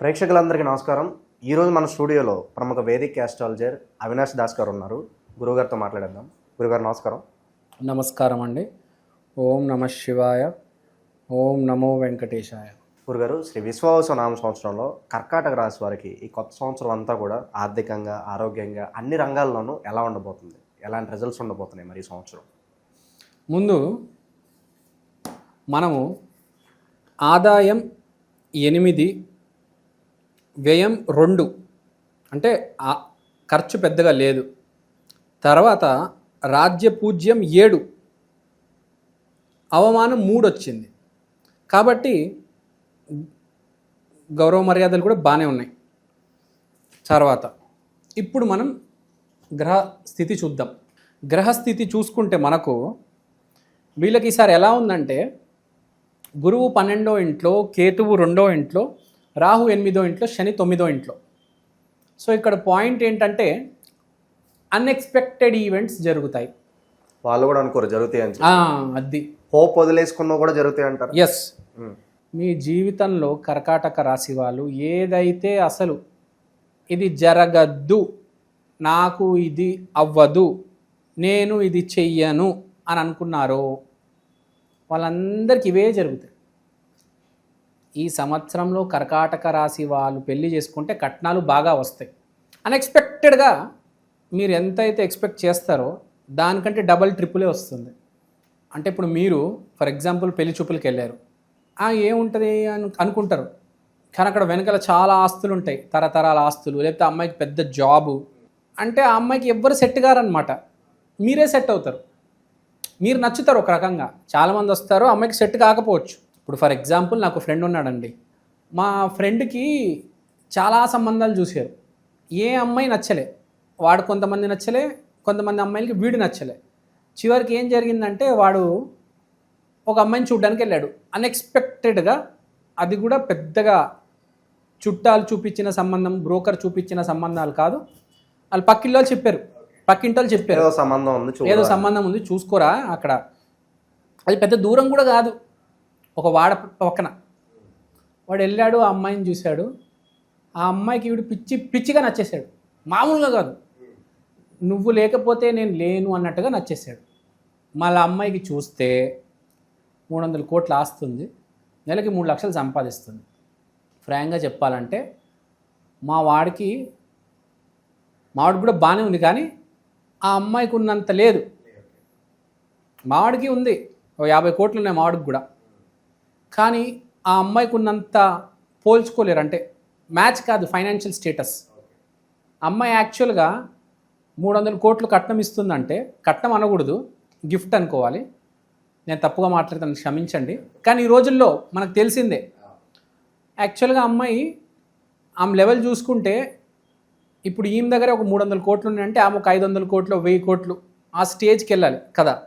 ప్రేక్షకులందరికీ నమస్కారం. ఈరోజు మన స్టూడియోలో ప్రముఖ వేదిక్ ఆస్ట్రాలజర్ అవినాష్ దాస్ గారు ఉన్నారు. గురుగారితో మాట్లాడేద్దాం. గురుగారు నమస్కారం. నమస్కారం అండి. ఓం నమ శివాయ ఓం నమో వెంకటేశాయ. గురుగారు శ్రీ విశ్వావస నామ సంవత్సరంలో కర్కాటక రాశి వారికి ఈ కొత్త సంవత్సరం అంతా కూడా ఆర్థికంగా ఆరోగ్యంగా అన్ని రంగాల్లోనూ ఎలా ఉండబోతుంది? ఎలాంటి రిజల్ట్స్ ఉండబోతున్నాయి మరి ఈ సంవత్సరం? ముందు మనము ఆదాయం ఎనిమిది వ్యయం రెండు. అంటే ఖర్చు పెద్దగా లేదు. తర్వాత రాజ్య పూజ్యం ఏడు. అవమానం మూడు వచ్చింది కాబట్టి గౌరవ మర్యాదలు కూడా బాగానే ఉన్నాయి. తర్వాత ఇప్పుడు మనం గ్రహ స్థితి చూద్దాం. గ్రహస్థితి చూసుకుంటే మనకు వీళ్ళకి ఈసారి ఎలా ఉందంటే గురువు పన్నెండో ఇంట్లో కేతువు రెండో ఇంట్లో రాహు ఎనిమిదో ఇంట్లో శని తొమ్మిదో ఇంట్లో. సో ఇక్కడ పాయింట్ ఏంటంటే అన్ఎక్స్పెక్టెడ్ ఈవెంట్స్ జరుగుతాయి. వాళ్ళు కూడా అనుకోరు జరుగుతాయి అని అది. హోప్ వదిలేసుకున్నా కూడా జరుగుతాయి అంటారు. ఎస్ మీ జీవితంలో కర్కాటక రాశి వాళ్ళు ఏదైతే అసలు ఇది జరగద్దు నాకు ఇది అవ్వదు నేను ఇది చెయ్యను అని అనుకున్నారో వాళ్ళందరికీ ఇవే జరుగుతాయి. ఈ సంవత్సరంలో కర్కాటక రాశి వాళ్ళు పెళ్ళి చేసుకుంటే కట్నాలు బాగా వస్తాయి. అన్ఎక్స్పెక్టెడ్గా మీరు ఎంతైతే ఎక్స్పెక్ట్ చేస్తారో దానికంటే డబల్ ట్రిపులే వస్తుంది. అంటే ఇప్పుడు మీరు ఫర్ ఎగ్జాంపుల్ పెళ్ళి చూపులకు వెళ్ళారు. ఏముంటుంది అని అనుకుంటారు. కానీ అక్కడ వెనకాల చాలా ఆస్తులు ఉంటాయి తరతరాల ఆస్తులు లేకపోతే అమ్మాయికి పెద్ద జాబు. అంటే ఆ అమ్మాయికి ఎవ్వరు సెట్ కారనమాట మీరే సెట్ అవుతారు. మీరు నచ్చుతారు ఒక రకంగా. చాలామంది వస్తారు అమ్మాయికి సెట్ కాకపోవచ్చు. ఇప్పుడు ఫర్ ఎగ్జాంపుల్ నాకు ఫ్రెండ్ ఉన్నాడండి. మా ఫ్రెండ్కి చాలా సంబంధాలు చూశారు. ఏ అమ్మాయి నచ్చలే. వాడు కొంతమంది నచ్చలే కొంతమంది అమ్మాయిలకి వీడు నచ్చలే. చివరికి ఏం జరిగిందంటే వాడు ఒక అమ్మాయిని చూడ్డానికి వెళ్ళాడు. అన్ఎక్స్పెక్టెడ్గా అది కూడా పెద్దగా చుట్టాలు చూపించిన సంబంధం బ్రోకర్ చూపించిన సంబంధాలు కాదు. వాళ్ళు పక్కిల్లో చెప్పారు. పక్కింటి వాళ్ళు చెప్పారు. ఏదో సంబంధం ఉంది ఏదో సంబంధం ఉంది చూసుకోరా అక్కడ. అది పెద్ద దూరం కూడా కాదు. ఒక వాడ పక్కన. వాడు వెళ్ళాడు ఆ అమ్మాయిని చూశాడు. ఆ అమ్మాయికి వీడు పిచ్చి పిచ్చిగా నచ్చేసాడు మామూలుగా కాదు. నువ్వు లేకపోతే నేను లేను అన్నట్టుగా నచ్చేసాడు మళ్ళీ అమ్మాయికి చూస్తే మూడు వందల కోట్లు ఆస్తుంది నెలకి మూడు లక్షలు సంపాదిస్తుంది. ఫ్రాంక్గా చెప్పాలంటే మా వాడికి మావాడికి కూడా బాగానే ఉంది కానీ ఆ అమ్మాయికి ఉన్నంత లేదు. మావాడికి ఉంది. ఒక యాభై కోట్లు ఉన్నాయి మావాడికి కూడా. కానీ ఆ అమ్మాయికి ఉన్నంత పోల్చుకోలేరు. అంటే మ్యాచ్ కాదు ఫైనాన్షియల్ స్టేటస్. అమ్మాయి యాక్చువల్గా మూడు వందల కోట్లు కట్నం ఇస్తుందంటే కట్నం అనకూడదు గిఫ్ట్ అనుకోవాలి. నేను తప్పుగా మాట్లాడతాను క్షమించండి. కానీ ఈ రోజుల్లో మనకు తెలిసిందే యాక్చువల్గా అమ్మాయి ఆమె లెవెల్ చూసుకుంటే ఇప్పుడు ఈమె దగ్గర ఒక మూడు వందల కోట్లు ఉన్నాయంటే ఆమె ఒక ఐదు వందల కోట్లు వెయ్యి కోట్లు ఆ స్టేజ్కి వెళ్ళాలి కదా.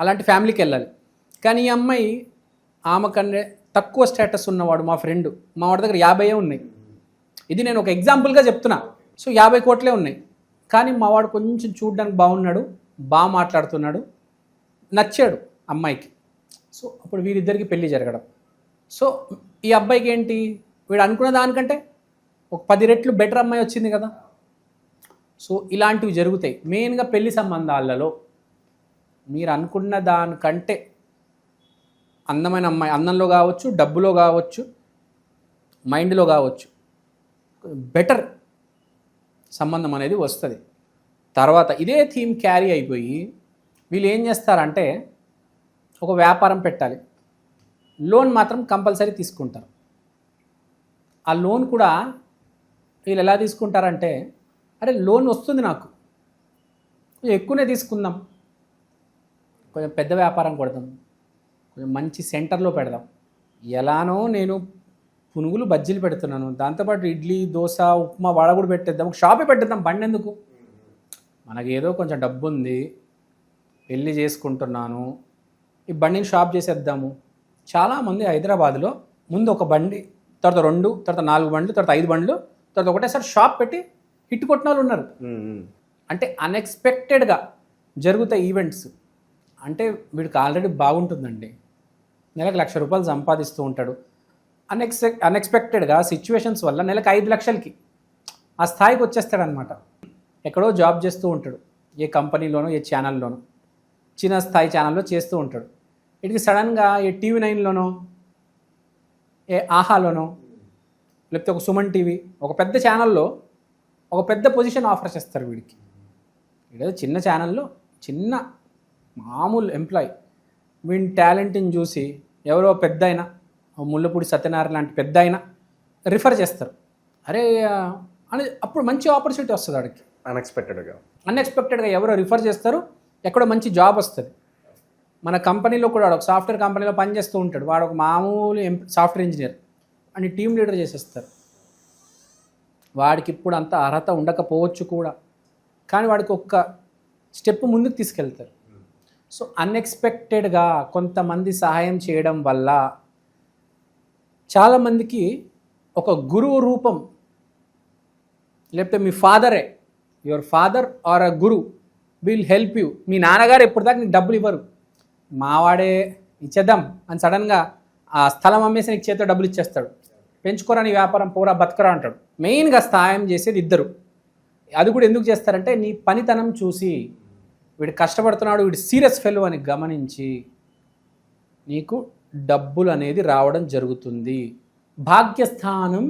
అలాంటి ఫ్యామిలీకి వెళ్ళాలి. కానీ ఈ అమ్మాయి ఆమె కన్నా తక్కువ స్టేటస్ ఉన్నవాడు మా ఫ్రెండ్. మా వాడి దగ్గర యాభైయే ఉన్నాయి. ఇది నేను ఒక ఎగ్జాంపుల్గా చెప్తున్నా. సో యాభై కోట్లే ఉన్నాయి. కానీ మా వాడు కొంచెం చూడడానికి బాగున్నాడు. బాగా మాట్లాడుతున్నాడు. నచ్చాడు అమ్మాయికి. సో అప్పుడు వీరిద్దరికి పెళ్ళి జరగడం. సో ఈ అబ్బాయికి ఏంటి? వీడు అనుకున్న దానికంటే ఒక పది రెట్లు బెటర్ అమ్మాయి వచ్చింది కదా. సో ఇలాంటివి జరుగుతాయి. మెయిన్గా పెళ్ళి సంబంధాలలో మీరు అనుకున్న దానికంటే అందమైన అమ్మాయి అందంలో కావచ్చు డబ్బులో కావచ్చు మైండ్లో కావచ్చు బెటర్ సంబంధం అనేది వస్తుంది. తర్వాత ఇదే థీమ్ క్యారీ అయిపోయి వీళ్ళు ఏం చేస్తారంటే ఒక వ్యాపారం పెట్టాలి. లోన్ మాత్రం కంపల్సరీ తీసుకుంటారు. ఆ లోన్ కూడా వీళ్ళు ఎలా తీసుకుంటారంటే అరే లోన్ వస్తుంది నాకు. ఎక్కువనే తీసుకుందాం. కొంచెం పెద్ద వ్యాపారం కొడదాం. కొంచెం మంచి సెంటర్లో పెడదాం. ఎలానో నేను పునుగులు బజ్జీలు పెడుతున్నాను. దాంతోపాటు ఇడ్లీ దోశ ఉప్మా వడ కూడా పెట్టేద్దాం. ఒక షాపే పెట్టేద్దాం బండి ఎందుకు? మనకి ఏదో కొంచెం డబ్బు ఉంది పెళ్ళి చేసుకుంటున్నాను. ఈ బండిని షాప్ చేసేద్దాము. చాలామంది హైదరాబాద్లో ముందు ఒక బండి తర్వాత రెండు తర్వాత నాలుగు బండ్లు తర్వాత ఐదు బండ్లు తర్వాత ఒకటేసారి షాప్ పెట్టి హిట్ కొట్టిన వాళ్ళు ఉన్నారు. అంటే అన్ఎక్స్పెక్టెడ్గా జరుగుతాయి ఈవెంట్స్ అంటే వీడికి ఆల్రెడీ బాగుంటుందండి. నెలకు లక్ష రూపాయలు సంపాదిస్తూ ఉంటాడు. అన్ఎక్స్పెక్ అన్ఎక్స్పెక్టెడ్గా సిచ్యువేషన్స్ వల్ల నెలకు ఐదు లక్షలకి ఆ స్థాయికి వచ్చేస్తాడనమాట. ఎక్కడో జాబ్ చేస్తూ ఉంటాడు. ఏ కంపెనీలోనో ఏ ఛానల్లోనో చిన్న స్థాయి ఛానల్లో చేస్తూ ఉంటాడు. ఇటుకి సడన్గా ఏ టీవీ నైన్లోనో ఏ ఆహాలోనో లేకపోతే ఒక సుమన్ టీవీ ఒక పెద్ద ఛానల్లో ఒక పెద్ద పొజిషన్ ఆఫర్ చేస్తారు వీడికి. వీడేదో చిన్న ఛానల్లో చిన్న మామూలు ఎంప్లాయ్ వీడి టాలెంట్ని చూసి ఎవరో పెద్ద అయినా ముళ్ళపూడి సత్యనారాయణ లాంటి పెద్ద అయినా రిఫర్ చేస్తారు. అరే అని అప్పుడు మంచి ఆపర్చునిటీ వస్తుంది వాడికి అన్ఎక్స్పెక్టెడ్గా అన్ఎక్స్పెక్టెడ్గా ఎవరో రిఫర్ చేస్తారు ఎక్కడో మంచి జాబ్ వస్తుంది. మన కంపెనీలో కూడా వాడు ఒక సాఫ్ట్వేర్ కంపెనీలో పనిచేస్తూ ఉంటాడు. వాడు ఒక మామూలు సాఫ్ట్వేర్ ఇంజనీర్. అని టీమ్ లీడర్ చేసేస్తారు. వాడికి ఇప్పుడు అంత అర్హత ఉండకపోవచ్చు కూడా. కానీ వాడికి ఒక్క స్టెప్ ముందుకు తీసుకెళ్తారు. సో అన్ఎక్స్పెక్టెడ్గా కొంతమంది సహాయం చేయడం వల్ల చాలామందికి ఒక గురువు రూపం లేకపోతే మీ ఫాదరే your father or a guru will help you. మీ నాన్నగారు ఎప్పుడు దాకా నీకు డబ్బులు ఇవ్వరు. మావాడే ఇచ్చేద్దాం అని సడన్గా ఆ స్థలం అమ్మేసి నీకు చేతితో డబ్బులు ఇచ్చేస్తాడు. పెంచుకోరా నీ వ్యాపారం పోరా బతకరా అంటాడు. మెయిన్గా సహాయం చేసేది ఇద్దరు. అది కూడా ఎందుకు చేస్తారంటే నీ పనితనం చూసి వీడు కష్టపడుతున్నాడు వీడు సీరియస్ ఫెలో అని గమనించి నీకు డబ్బులు అనేది రావడం జరుగుతుంది. భాగ్యస్థానం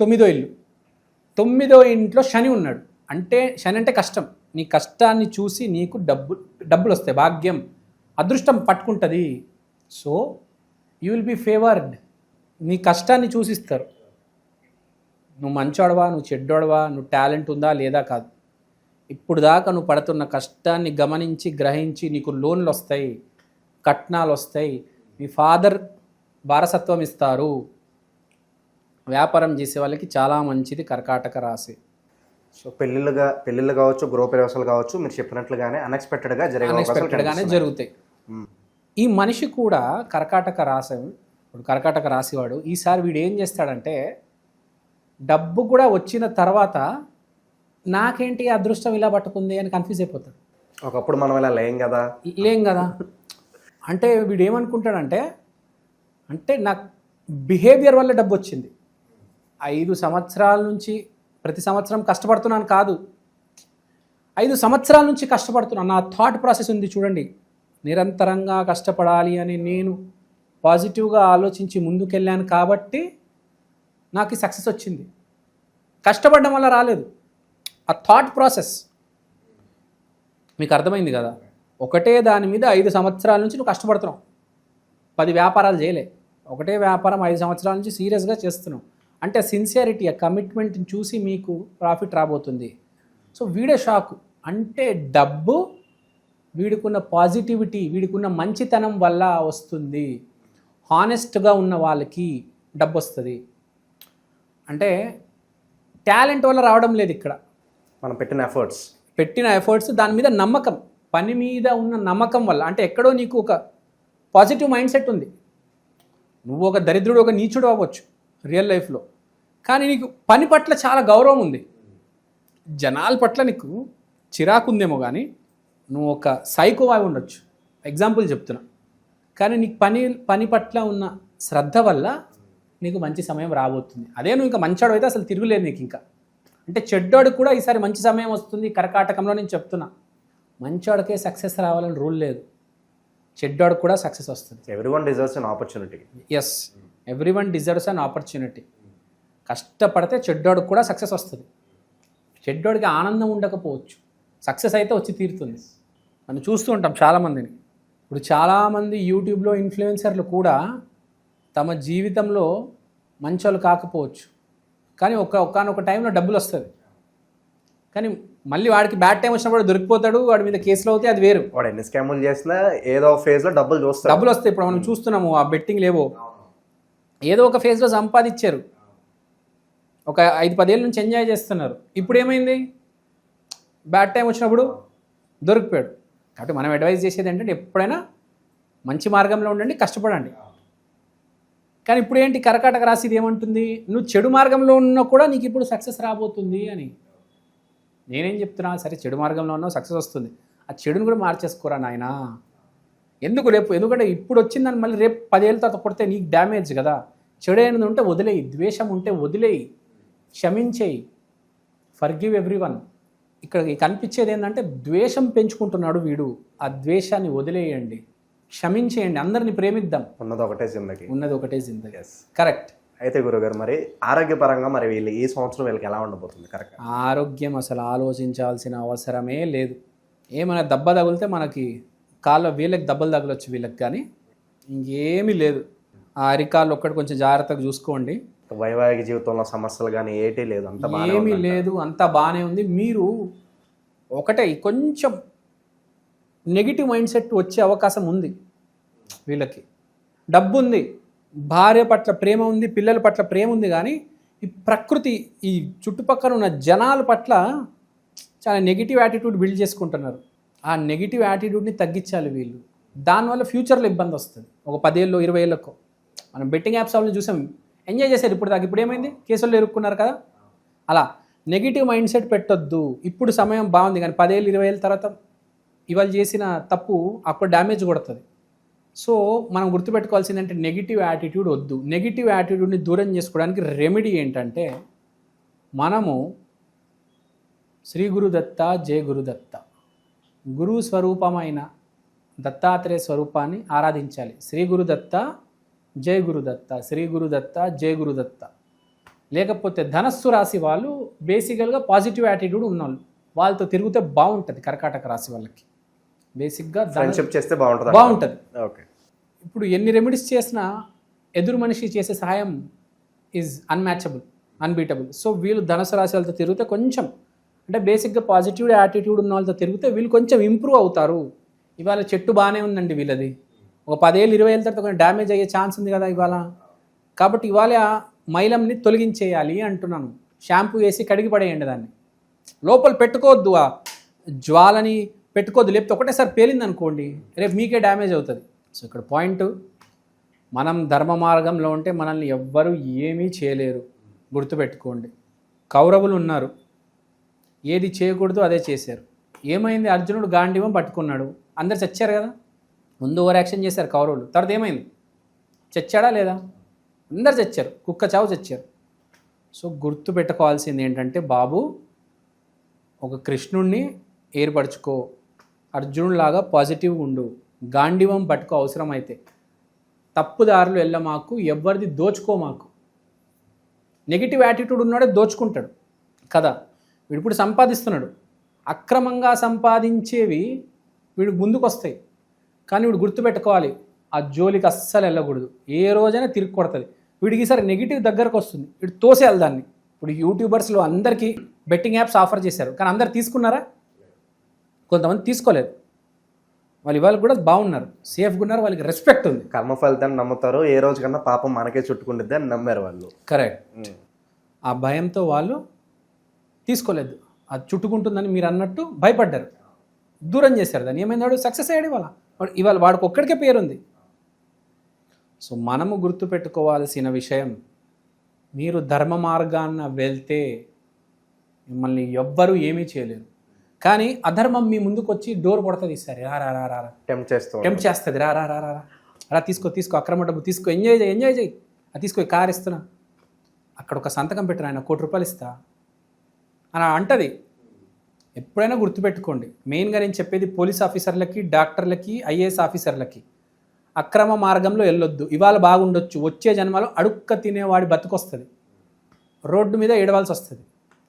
తొమ్మిదో ఇల్లు. తొమ్మిదో ఇంట్లో శని ఉన్నాడు. అంటే శని అంటే కష్టం. నీ కష్టాన్ని చూసి నీకు డబ్బు డబ్బులు వస్తాయి భాగ్యం అదృష్టం పట్టుకుంటుంది. So you will be favoured. నీ కష్టాన్ని చూసిస్తారు. నువ్వు మంచోడవా నువ్వు చెడ్డోడవా నువ్వు టాలెంట్ ఉందా లేదా కాదు. ఇప్పుడు దాకా నువ్వు పడుతున్న కష్టాన్ని గమనించి గ్రహించి నీకు లోన్లు వస్తాయి కట్నాలు వస్తాయి. మీ ఫాదర్ వారసత్వం ఇస్తారు. వ్యాపారం చేసే వాళ్ళకి చాలా మంచిది కర్కాటక రాశి. సో పెళ్ళిళ్ళుగా పెళ్ళిళ్ళు కావచ్చు గృహప్రవేశాలు కావచ్చు మీరు చెప్పినట్లుగానే అన్ఎక్స్పెక్టెడ్గా జరిగే అన్ఎక్స్పెక్టెడ్గానే. జరుగుతాయి. ఈ మనిషి కూడా కర్కాటక రాశి ఇప్పుడు కర్కాటక రాశివాడు. ఈసారి వీడు ఏం చేస్తాడంటే డబ్బు కూడా వచ్చిన తర్వాత నాకేంటి అదృష్టం ఇలా పట్టుకుంది అని కన్ఫ్యూజ్ అయిపోతాడు ఒకప్పుడు మనం ఇలా లేం కదా. లేం కదా. అంటే వీడు ఏమనుకుంటాడంటే అంటే నాకు బిహేవియర్ వల్ల డబ్బు వచ్చింది ఐదు సంవత్సరాల నుంచి ప్రతి సంవత్సరం కష్టపడుతున్నాను కాదు. ఐదు సంవత్సరాల నుంచి కష్టపడుతున్నాను. నా థాట్ ప్రాసెస్ ఉంది చూడండి. నిరంతరంగా కష్టపడాలి అని నేను పాజిటివ్గా ఆలోచించి ముందుకెళ్ళాను కాబట్టి నాకు సక్సెస్ వచ్చింది. కష్టపడడం వల్ల రాలేదు. ఆ థాట్ ప్రాసెస్ మీకు అర్థమైంది కదా? ఒకటే దాని మీద ఐదు సంవత్సరాల నుంచి నువ్వు కష్టపడుతున్నావు. పది వ్యాపారాలు చేయలే. ఒకటే వ్యాపారం ఐదు సంవత్సరాల నుంచి సీరియస్గా చేస్తున్నావు. అంటే సిన్సియారిటీ ఆ కమిట్మెంట్ని చూసి మీకు ప్రాఫిట్ రాబోతుంది. సో వీడే షాక్ అంటే డబ్బు వీడికున్న పాజిటివిటీ వీడికున్న మంచితనం వల్ల వస్తుంది. హానెస్ట్గా ఉన్న వాళ్ళకి డబ్బు వస్తుంది అంటే టాలెంట్ వల్ల రావడం లేదు ఇక్కడ. మనం పెట్టిన ఎఫర్ట్స్ పెట్టిన ఎఫర్ట్స్ దాని మీద నమ్మకం. పని మీద ఉన్న నమ్మకం వల్ల అంటే ఎక్కడో నీకు ఒక పాజిటివ్ మైండ్ సెట్ ఉంది. నువ్వు ఒక దరిద్రుడు ఒక నీచుడు అవ్వచ్చు రియల్ లైఫ్లో కానీ నీకు పని పట్ల చాలా గౌరవం ఉంది. జనాల పట్ల నీకు చిరాకు ఉందేమో కానీ నువ్వు ఒక సైకో అయి ఉండొచ్చు. ఎగ్జాంపుల్ చెప్తున్నా. కానీ నీకు పని పని పట్ల ఉన్న శ్రద్ధ వల్ల నీకు మంచి సమయం రాబోతుంది. అదే నువ్వు ఇంకా మంచాడు అయితే అసలు తిరుగులేదు నీకు ఇంకా. అంటే చెడ్డోడు కూడా ఈసారి మంచి సమయం వస్తుంది కర్కాటకంలో నేను చెప్తున్నా. మంచోడికే సక్సెస్ రావాలని రూల్ లేదు. చెడ్డోడికి కూడా సక్సెస్ వస్తుంది. Everyone deserves an opportunity as everyone deserves an opportunity కష్టపడితే చెడ్డోడికి కూడా సక్సెస్ వస్తుంది. చెడ్డోడికి ఆనందం ఉండకపోవచ్చు. సక్సెస్ అయితే వచ్చి తీరుతుంది. మనం చూస్తూ ఉంటాం చాలామందిని. ఇప్పుడు చాలామంది యూట్యూబ్లో ఇన్ఫ్లుయెన్సర్లు కూడా తమ జీవితంలో మంచోళ్ళు కాకపోవచ్చు. కానీ ఒక ఒకనొక టైంలో డబ్బులు వస్తుంది. కానీ మళ్ళీ వాడికి బ్యాడ్ టైం వచ్చినప్పుడు దొరికిపోతాడు వాడి మీద కేసులు అవుతాయి అది వేరు. వాడు ఎన్ని స్కాములు చేసినా ఏదో ఫేజ్లో డబ్బులు చూస్తారు. డబ్బులు వస్తాయి. ఇప్పుడు మనం చూస్తున్నాము ఆ బెట్టింగ్ లేవో. ఏదో ఒక ఫేజ్లో సంపాదించారు. ఒక ఐదు పదేళ్ళ నుంచి ఎంజాయ్ చేస్తున్నారు. ఇప్పుడు ఏమైంది? బ్యాడ్ టైం వచ్చినప్పుడు దొరికిపోయాడు. కాబట్టి మనం అడ్వైజ్ చేసేది ఏంటంటే ఎప్పుడైనా మంచి మార్గంలో ఉండండి కష్టపడండి. కానీ ఇప్పుడు ఏంటి కర్కాటక రాశి ఇది ఏమంటుంది? నువ్వు చెడు మార్గంలో ఉన్నా కూడా నీకు ఇప్పుడు సక్సెస్ రాబోతుంది అని. నేనేం చెప్తున్నా? సరే చెడు మార్గంలో ఉన్నావు సక్సెస్ వస్తుంది. ఆ చెడుని కూడా మార్చేసుకోరా నాయనా? ఎందుకు రేపు? ఎందుకంటే ఇప్పుడు వచ్చిందని మళ్ళీ రేపు పదేళ్ళ తర్వాత కొడితే నీకు డ్యామేజ్ కదా. చెడు అయినది ఉంటే వదిలేయి. ద్వేషం ఉంటే వదిలేయి. క్షమించేయి. ఫర్గివ్ ఎవ్రీ వన్ ఇక్కడ కనిపించేది ఏంటంటే ద్వేషం పెంచుకుంటున్నాడు వీడు. ఆ ద్వేషాన్ని వదిలేయండి. క్షమించేయండి అందరిని ప్రేమిద్దాం. ఉన్నది ఒకటే జిందగీ. ఉన్నది ఒకటే ఎస్ కరెక్ట్ అయితే గురుగారు మరి ఆరోగ్యపరంగా మరి వీళ్ళు ఈ సంవత్సరం వీళ్ళకి ఎలా ఉండబోతుంది? కరెక్ట్ ఆరోగ్యం అసలు ఆలోచించాల్సిన అవసరమే లేదు. ఏమైనా దెబ్బ తగిలితే మనకి కాళ్ళ వీళ్ళకి దెబ్బలు తగలొచ్చు వీళ్ళకి కానీ ఇంకేమీ లేదు. ఆ అరికాళ్ళు ఒక్కటి కొంచెం జాగ్రత్తగా చూసుకోండి. వైవాహిక జీవితంలో సమస్యలు కానీ ఏటీ లేదు అంత ఏమీ లేదు అంతా బాగానే ఉంది. మీరు ఒకటే కొంచెం నెగిటివ్ మైండ్ సెట్ వచ్చే అవకాశం ఉంది వీళ్ళకి. డబ్బు ఉంది భార్య పట్ల ప్రేమ ఉంది పిల్లల పట్ల ప్రేమ ఉంది కానీ ఈ ప్రకృతి ఈ చుట్టుపక్కల ఉన్న జనాల పట్ల చాలా నెగిటివ్ యాటిట్యూడ్ బిల్డ్ చేసుకుంటున్నారు. ఆ నెగిటివ్ యాటిట్యూడ్ని తగ్గించాలి వీళ్ళు. దానివల్ల ఫ్యూచర్లో ఇబ్బంది వస్తుంది. ఒక పదేళ్ళు ఇరవై ఏళ్ళకు మనం బెట్టింగ్ యాప్స్ వాళ్ళని చూసాం. ఎంజాయ్ చేశారు ఇప్పుడు దాకా. ఇప్పుడు ఏమైంది? కేసుల్లో ఇరుక్కున్నారు కదా. అలా నెగిటివ్ మైండ్ సెట్ పెట్టొద్దు. ఇప్పుడు సమయం బాగుంది కానీ పదేళ్ళు ఇరవై ఏళ్ళ తర్వాత ఇవాళ చేసిన తప్పు అప్పుడు డ్యామేజ్ కొడుతుంది. సో మనం గుర్తుపెట్టుకోవాల్సింది అంటే నెగిటివ్ యాటిట్యూడ్ వద్దు నెగిటివ్ యాటిట్యూడ్ని దూరం చేసుకోవడానికి రెమెడీ ఏంటంటే మనము శ్రీ గురుదత్త జయ గురుదత్త గురు స్వరూపమైన దత్తాత్రేయ స్వరూపాన్ని ఆరాధించాలి. శ్రీ గురుదత్త జయ గురుదత్త శ్రీ గురుదత్త జయ గురుదత్త లేకపోతే ధనస్సు రాశి వాళ్ళు బేసికల్గా పాజిటివ్ యాటిట్యూడ్ ఉన్నవాళ్ళు వాళ్ళతో తిరిగితే బాగుంటుంది కర్కాటక రాశి వాళ్ళకి. బేసిక్గా ఫ్రెండ్షిప్ చేస్తే బాగుంటుంది బాగుంటుంది. ఓకే. ఇప్పుడు ఎన్ని రెమెడీస్ చేసినా ఎదురు మనిషి చేసే సహాయం ఈజ్ అన్మ్యాచబుల్ అన్బీటబుల్ సో వీళ్ళు ధనుసు రాశి వాళ్ళతో తిరిగితే కొంచెం అంటే బేసిక్గా పాజిటివ్ యాటిట్యూడ్ ఉన్న వాళ్ళతో తిరిగితే వీళ్ళు కొంచెం ఇంప్రూవ్ అవుతారు. ఇవాళ చెట్టు బాగానే ఉందండి వీళ్ళది. ఒక పదేళ్ళు ఇరవై ఏళ్ళ తర్వాత కొంచెం డ్యామేజ్ అయ్యే ఛాన్స్ ఉంది కదా ఇవాళ. కాబట్టి ఇవాళ మైలంని తొలగించేయాలి అంటున్నాను. షాంపూ వేసి కడిగి పడేయండి దాన్ని. లోపల పెట్టుకోవద్దు ఆ జ్వాలని పెట్టుకోవద్దు. లేకపోతే ఒకటేసారి పేలింది అనుకోండి రేపు మీకే డ్యామేజ్ అవుతుంది. సో ఇక్కడ పాయింట్ మనం ధర్మ మార్గంలో ఉంటే మనల్ని ఎవ్వరూ ఏమీ చేయలేరు. గుర్తుపెట్టుకోండి. కౌరవులు ఉన్నారు. ఏది చేయకూడదు అదే చేశారు. ఏమైంది? అర్జునుడు గాంధీవం పట్టుకున్నాడు. అందరు చచ్చారు కదా? ముందు ఓవర్ యాక్షన్ చేశారు కౌరవులు. తర్వాత ఏమైంది? చచ్చాడా లేదా? అందరు చచ్చారు. కుక్క చావు చచ్చారు. సో గుర్తు పెట్టుకోవాల్సింది ఏంటంటే బాబు ఒక కృష్ణుణ్ణి ఏర్పరచుకో. అర్జునులాగా పాజిటివ్ ఉండు. గాండివం పట్టుకో అవసరమైతే. తప్పుదారులు వెళ్ళమాకు ఎవరిది దోచుకో మాకు. నెగిటివ్ యాటిట్యూడ్ ఉన్నాడే దోచుకుంటాడు. కదా? వీడు ఇప్పుడు సంపాదిస్తున్నాడు. అక్రమంగా సంపాదించేవి వీడు ముందుకు వస్తాయి కానీ వీడు గుర్తుపెట్టుకోవాలి ఆ జోలికి అస్సలు వెళ్ళకూడదు ఏ రోజైనా తిరిగి కొడుతుంది. వీడికి ఈసారి నెగిటివ్ దగ్గరకు వస్తుంది వీడు తోసేయాలి దాన్ని. ఇప్పుడు యూట్యూబర్స్లో అందరికీ బెట్టింగ్ యాప్స్ ఆఫర్ చేశారు. కానీ అందరు తీసుకున్నారా? కొంతమంది తీసుకోలేదు. వాళ్ళు ఇవాళ కూడా బాగున్నారు. సేఫ్గా ఉన్నారు వాళ్ళకి రెస్పెక్ట్ ఉంది. కర్మ ఫలితాన్ని నమ్ముతారు ఏ రోజు కన్నా పాపం మనకే చుట్టుకుంటుంది అని నమ్మారు వాళ్ళు. కరెక్ట్ ఆ భయంతో వాళ్ళు తీసుకోలేదు. అది చుట్టుకుంటుందని మీరు అన్నట్టు భయపడ్డారు. దూరం చేశారు. దాన్ని ఏమైంది వాడు? సక్సెస్ అయ్యాడు ఇవాళ. ఇవాళ వాడికి ఒక్కడికే పేరుంది. సో మనము గుర్తుపెట్టుకోవాల్సిన విషయం మీరు ధర్మ మార్గాన్న వెళ్తే మిమ్మల్ని ఎవ్వరూ ఏమీ చేయలేరు. కానీ అధర్మం మీ ముందుకు వచ్చి డోర్ కొడుతుంది సరే. రా రా రా చేస్తూ టెంప్ట్ చేస్తుంది. రా రా రా రా రా. తీసుకో తీసుకో. అక్రమ డబ్బు తీసుకో. ఎంజాయ్ చేయి ఎంజాయ్ చేయి. అది తీసుకో కార్ ఇస్తున్నా. అక్కడ ఒక సంతకం పెట్టిన ఆయన కోటి రూపాయలు ఇస్తా అని అంటది. ఎప్పుడైనా గుర్తుపెట్టుకోండి. మెయిన్గా నేను చెప్పేది పోలీస్ ఆఫీసర్లకి డాక్టర్లకి ఐఏఎస్ ఆఫీసర్లకి అక్రమ మార్గంలో వెళ్ళొద్దు. ఇవాళ బాగుండొచ్చు. వచ్చే జన్మలో అడుక్క తినేవాడి బతుకొస్తుంది. రోడ్డు మీద ఏడవాల్సి వస్తుంది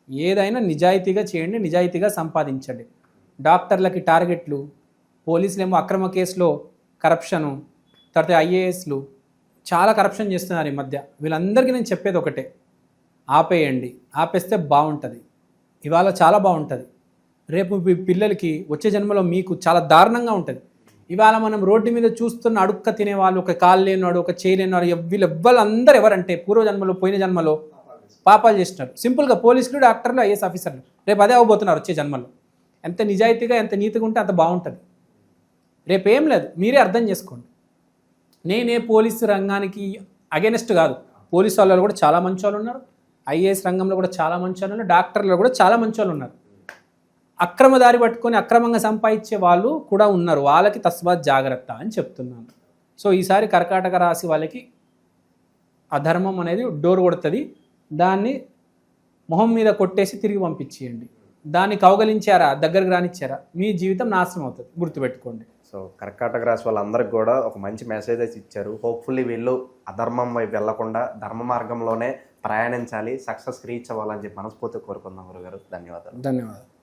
ఏదైనా నిజాయితీగా చేయండి నిజాయితీగా సంపాదించండి. డాక్టర్లకి టార్గెట్లు పోలీసులేమో అక్రమ కేసులో కరప్షను తర్వాత ఐఏఎస్లు చాలా కరప్షన్ చేస్తున్నారు ఈ మధ్య. వీళ్ళందరికీ నేను చెప్పేది ఒకటే ఆపేయండి. ఆపేస్తే బాగుంటుంది. ఇవాళ చాలా బాగుంటుంది. రేపు మీ పిల్లలకి వచ్చే జన్మలో మీకు చాలా దారుణంగా ఉంటుంది. ఇవాళ మనం రోడ్డు మీద చూస్తున్న అడుక్క తినేవాళ్ళు ఒక కాలు లేనివాడు ఒక చేయి లేనివాడు ఎవ్- వీళ్ళు ఎవ్వరు ఎవరంటే పూర్వ జన్మలో పోయిన జన్మలో పాపాలు చేస్తున్నారు సింపుల్గా పోలీసులు డాక్టర్లు ఐఏఎస్ ఆఫీసర్లు. రేపు అదే అవ్వబోతున్నారు వచ్చే జన్మలో. ఎంత నిజాయితీగా ఎంత నీతిగా ఉంటే అంత బాగుంటుంది. రేపు ఏం లేదు. మీరే అర్థం చేసుకోండి. నేనే పోలీసు రంగానికి అగెనెస్ట్ కాదు. పోలీసు వాళ్ళు కూడా చాలా మంచి వాళ్ళు ఉన్నారు. ఐఏఎస్ రంగంలో కూడా చాలా మంచి వాళ్ళు ఉన్నారు. డాక్టర్లు కూడా చాలా మంచి వాళ్ళు ఉన్నారు. అక్రమ దారి పట్టుకొని అక్రమంగా సంపాదించే వాళ్ళు కూడా ఉన్నారు. వాళ్ళకి తస్మాత్ జాగ్రత్త అని చెప్తున్నాను. సో ఈసారి కర్కాటక రాశి వాళ్ళకి అధర్మం అనేది డోర్ కొడుతుంది. దాన్ని మొహం మీద కొట్టేసి తిరిగి పంపించేయండి. దాన్ని కౌగలించారా? దగ్గరకు రానిచ్చారా? మీ జీవితం నాశనం అవుతుంది. గుర్తుపెట్టుకోండి. సో కర్కాటక రాశి వాళ్ళందరికీ కూడా ఒక మంచి మెసేజ్ ఇచ్చారు. హోప్ఫుల్లీ వీళ్ళు అధర్మం వైపు వెళ్ళకుండా ధర్మ మార్గంలోనే ప్రయాణించాలి సక్సెస్ రీచ్ అవ్వాలని చెప్పి మనస్ఫూర్తిగా కోరుకుందాం గురుగారు. ధన్యవాదాలు. ధన్యవాదాలు.